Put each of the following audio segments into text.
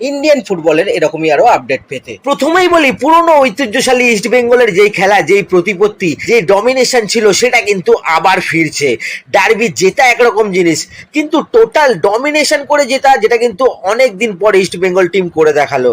Indian ফুটবলের এরকমই আরও আপডেট পেতে। প্রথমেই বলি, পুরনো ঐতিহ্যশালী ইস্ট বেঙ্গলের যেই খেলা, যেই প্রতিপত্তি যে ডমিনেশন ছিল, সেটা কিন্তু আবার ফিরছে। ডার্বি জেতা একরকম জিনিস, কিন্তু টোটাল ডমিনেশন করে জেতা, যেটা কিন্তু অনেক দিন পর ইস্ট বেঙ্গল টিম করে দেখাল।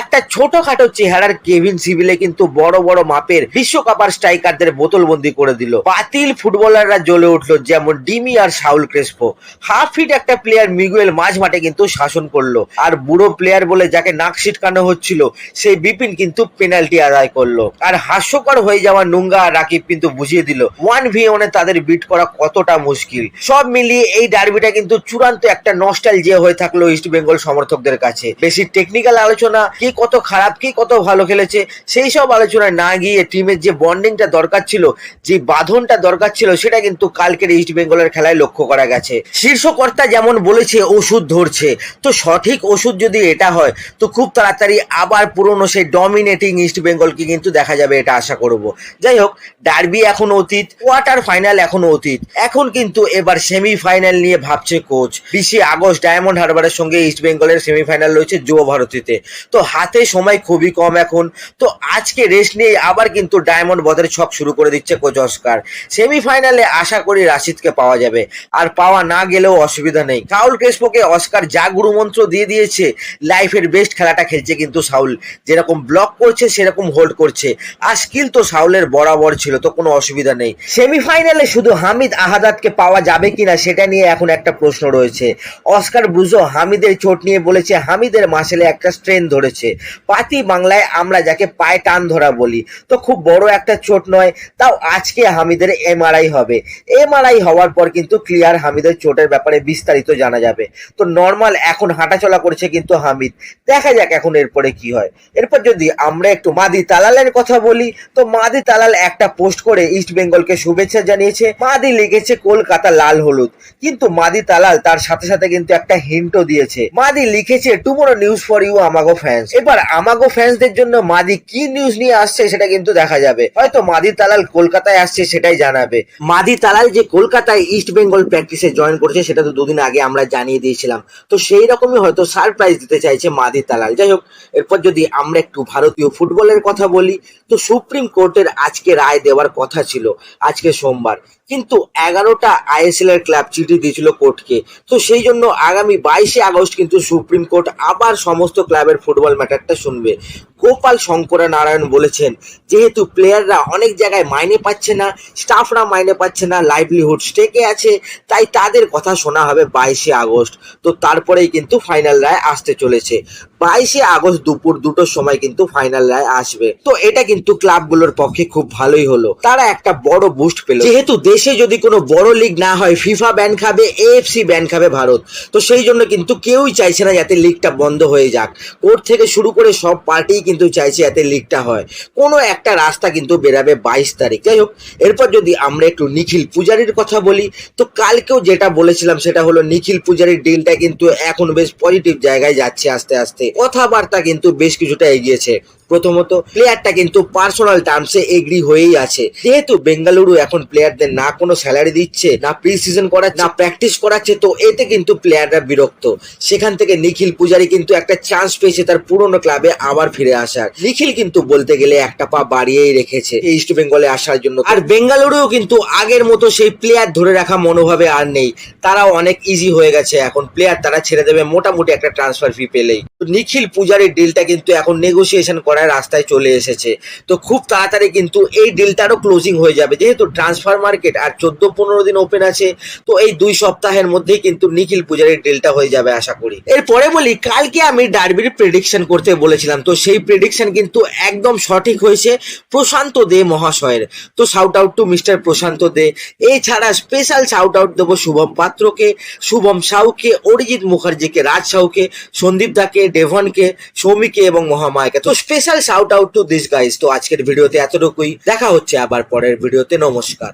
একটা ছোটখাটো চেহারার কেভিন সিভিলে কিন্তু বড় বড় মাপের বিশ্বকাপার স্ট্রাইকারদের বোতলবন্দি করে দিল। বাতিল ফুটবলাররা জ্বলে উঠল, যেমন ডিমি আর শাউল ক্রেসপো। হাফ ফিট একটা প্লেয়ার মিগুয়েল মাঝ মাঠে কিন্তু শাসন করল। আর বুড়ো প্লেয়ার বলে যাকে নাক ছিটকানো হচ্ছিল, সেই বিপিন কিন্তু পেনাল্টি আদায় করল। আর হাস্যকর হয়ে যাওয়া নুঙ্গা আর রাকিব কিন্তু বুঝিয়ে দিল ওয়ান ভি ওয়ানে তাদের বিট করা কতটা মুশকিল। সব মিলিয়ে এই ডার্বিটা কিন্তু চূড়ান্ত একটা নস্টাল যে হয়ে থাকল ইস্ট বেঙ্গল সমর্থকদের কাছে। বেশি টেকনিক্যাল আলোচনা, কি কত খারাপ, কি কত ভালো খেলেছে, সেই সব আলোচনায় না গিয়ে টিমের যে বন্ডিংটা দরকার ছিল, যে বাঁধনটা দরকার ছিল, সেটা কিন্তু কালকের ইস্ট বেঙ্গলের খেলায় লক্ষ্য করা গেছে। শীর্ষকর্তা যেমন বলেছে, ওষুধ ধরছে। তো সঠিক ওষুধ যদি এটা হয়, তো খুব তাড়াতাড়ি আবার পুরনো সেই ডমিনেটিং ইস্ট বেঙ্গলকে কিন্তু দেখা যাবে, এটা আশা করব। যাই হোক ডার্বি এখন অতীত কোয়ার্টার ফাইনাল এখন অতীত। এখন কিন্তু এবার সেমিফাইনাল নিয়ে ভাবছে কোচ বিশে আগস্ট ডায়মন্ড হারবারের সঙ্গে ইস্ট বেঙ্গলের সেমিফাইনাল রয়েছে যুব ভারতীতে। তো হাতে সময় খুবই কম এখন। তো আজকে রেস্ট নিয়ে আবার কিন্তু ডায়মন্ড বদের ছক শুরু করে দিচ্ছে কোচ অস্কার সেমিফাইনালে আশা করি রাশিদকে পাওয়া যাবে। আর পাওয়া না গেলেও অসুবিধা নেই। সাউল ক্রেসপোকে অস্কার যা গুরুমন্ত্র দিয়ে দিয়েছে। লাইফের বেস্ট খেলাটা খেলছে কিন্তু সাউল। যেরকম ব্লক করছে, সেরকম হোল্ড করছে। আর স্কিল তো সাউলের বরাবর ছিল, তো কোনো অসুবিধা নেই। সেমিফাইনালে শুধু হামিদ আহাদাতকে পাওয়া যাবে কিনা, সেটা নিয়ে এখন একটা প্রশ্ন রয়েছে। অস্কার ব্রুজো হামিদের চোট নিয়ে বলেছে, হামিদের মাসেলে একটা স্ট্রেন ধরেছে। পাতি বাংলায় আমরা যাকে পায়ে টান ধরা বলি। তো খুব বড় একটা চোট নয়, তাও আজকে হামিদের এমআরআই হবে। এমআরআই হওয়ার পর কিন্তু ক্লিয়ার হামিদের চোটের ব্যাপারে বিস্তারিত জানা যাবে। তো নর্মাল এখন হাঁটাচলা করছে কিন্তু হামিদ। দেখা যাক এখন এরপরে কি হয়। এরপর যদি আমরা একটু মাদি তালালের কথা বলি, তো মাদি তালাল একটা পোস্ট করে ইস্ট বেঙ্গলকে শুভেচ্ছা জানিয়েছে। মাদি লিখেছে, কলকাতা লাল হলুদ। কিন্তু মাদি তালাল তার সাথে সাথে কিন্তু একটা হিন্টও দিয়েছে। মাদি লিখেছে টুমোরো নিউজ ফর ইউ আমাগো ফ্যান্স এবার আমাগো ফ্যান্সদের জন্য মাদি কি নিউজ নিয়ে আসছে সেটা কিন্তু দেখা যাবে। হয়তো মাদি তালাল কলকাতায় আসছে সেটাই জানাবে। মাদি তালাল যে কলকাতায় ইস্ট বেঙ্গল প্র্যাকটিসে জয়েন করেছে, সেটা তো দুদিন আগে আমরা জানিয়ে দিয়েছিলাম। তো সেই রকমই হয়তো সারপ্রাইজ দিতে চাইছে মাদি তালাল। যাই হোক, এরপর যদি আমরা একটু ভারতীয় ফুটবলের কথা বলি, তো সুপ্রিম কোর্টের আজকে রায় দেওয়ার কথা ছিল, আজকে সোমবার। কিন্তু এগারোটা আইএসএল এর ক্লাব চিঠি দিয়েছিল কোর্টকে। তো সেই জন্য আগামী বাইশে আগস্ট কিন্তু সুপ্রিম কোর্ট আবার সমস্ত ক্লাবের ফুটবল ম্যাটারটা শুনবে। গোপাল শঙ্করা নারায়ণ বলেছেন, যেহেতু প্লেয়াররা অনেক জায়গায় মাইনে পাচ্ছে না, স্টাফরা মাইনে পাচ্ছে না লাইভলিহুড স্টেকে আছে, তাই তাদের কথা শোনা হবে বাইশে আগস্ট। তো তারপরেই কিন্তু ফাইনাল রায় আসতে চলেছে। বাইশে আগস্ট দুপুর দুটোর সময় কিন্তু ফাইনাল রায় আসবে। তো এটা কিন্তু ক্লাবগুলোর পক্ষে খুব ভালোই হলো। তারা একটা বড় বুস্ট পেল। যেহেতু দেশে যদি কোনো বড় লিগ না হয় ফিফা ব্যান খাবে এএফসি ব্যান খাবে ভারত। তো সেই জন্য কিন্তু কেউই চাইছে না যাতে লিগটা বন্ধ হয়ে যাক। কোর্ট থেকে শুরু করে সব পার্টি কিন্তু চাইছে যাতে লিগটা হয়। কোনো একটা রাস্তা কিন্তু বেরাবে বাইশ তারিখ। যাই হোক, এরপর যদি আমরা একটু নিখিল পূজারির কথা বলি, তো কালকেও যেটা বলেছিলাম সেটা হলো নিখিল পূজারির ডিলটা কিন্তু এখন বেশ পজিটিভ জায়গায় যাচ্ছে। আস্তে আস্তে। কথাবার্তা কিন্তু বেশ কিছুটা এগিয়েছে। প্রথমত প্লেয়ারটা কিন্তু পার্সোনাল টার্মসে এগ্রি হয়েই আছে। যেহেতু বেঙ্গালুরু এখন প্লেয়ারদের না কোনো স্যালারি দিচ্ছে, না প্রি সিজন করাচ্ছে, না প্র্যাকটিস করাচ্ছে, তো এতে কিন্তু প্লেয়াররা বিরক্ত। সেখান থেকে নিখিল পূজারি কিন্তু একটা চান্স পেয়েছে তার পুরনো ক্লাবে আবার ফিরে আসার। নিখিল কিন্তু বলতে গেলে একটা পা বাড়িয়েই রেখেছে ইস্ট বেঙ্গলে আসার জন্য। আর বেঙ্গালুরুও কিন্তু আগের মতো সেই প্লেয়ার ধরে রাখা মনোভাবে আর নেই। তারাও অনেক ইজি হয়ে গেছে এখন। প্লেয়ার তারা ছেড়ে দেবে, মোটামুটি একটা ট্রান্সফার ফি পেলেই। নিখিল পূজারির ডিলটা কিন্তু এখন নেগোসিয়েশন করার রাস্তায় চলে এসেছে। তো খুব তাড়াতাড়ি কিন্তু এই ডিলটারও ক্লোজিং হয়ে যাবে। যেহেতু ট্রান্সফার মার্কেট আর চোদ্দ পনেরো দিন ওপেন আছে, তো এই দুই সপ্তাহের মধ্যেই কিন্তু নিখিল পূজারির ডিলটা হয়ে যাবে আশা করি। এরপরে বলি, কালকে আমি ডার্বির প্রেডিকশন করতে বলেছিলাম। তো সেই প্রেডিকশন কিন্তু একদম সঠিক হয়েছে প্রশান্ত দে মহাশয়ের। তো shout out to mister Prashanta De. এছাড়া স্পেশাল শাউট আউট দেবো শুভম পাত্রকে, শুভম সাউকে, অরিজিৎ মুখার্জিকে, রাজ সাউকে, সন্দীপ দাকে, ডেভনকে, সৌমিকে এবং মহামায়াকে। তো special shout out to this guys তো আজকের ভিডিওতে এতটুকুই। দেখা হচ্ছে আবার পরের ভিডিওতে। নমস্কার।